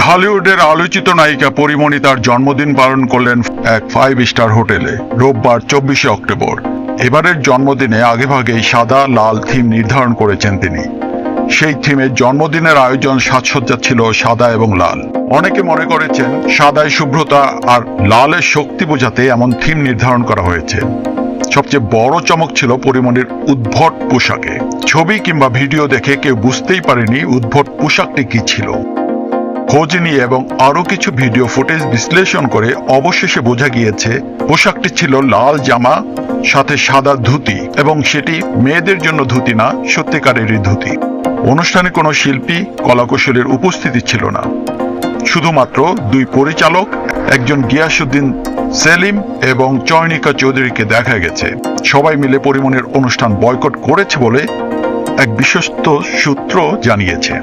ঢালিউডের আলোচিত নায়িকা পরিমণি তার জন্মদিন পালন করলেন এক ফাইভ স্টার হোটেলে, রোববার চব্বিশে অক্টোবর। এবারের জন্মদিনে আগেভাগেই সাদা, লাল থিম নির্ধারণ করেছেন তিনি। সেই থিমে জন্মদিনের আয়োজন সাজসজ্জা ছিল সাদা এবং লাল। অনেকে মনে করেছেন সাদায় শুভ্রতা আর লালের শক্তি বোঝাতে এমন থিম নির্ধারণ করা হয়েছে। সবচেয়ে বড় চমক ছিল পরিমণির উদ্ভট পোশাকে। ছবি কিংবা ভিডিও দেখে কেউ বুঝতেই পারেনি উদ্ভট পোশাকটি কি ছিল। খোঁজ নিয়ে এবং আরও কিছু ভিডিও ফুটেজ বিশ্লেষণ করে অবশেষে বোঝা গিয়েছে, পোশাকটি ছিল লাল জামা, সাথে সাদা ধুতি এবং সেটি মেয়েদের জন্য ধুতি না, সত্যিকারেরই ধুতি। অনুষ্ঠানে কোনো শিল্পী, কলাকুশলীর উপস্থিতি ছিল না। শুধুমাত্র দুই পরিচালক, একজন গিয়াসুদ্দিন সেলিম এবং চয়নিকা চৌধুরীকে দেখা গেছে। সবাই মিলে পরিমণের অনুষ্ঠান বয়কট করেছে বলে এক বিশ্বস্ত সূত্র জানিয়েছে।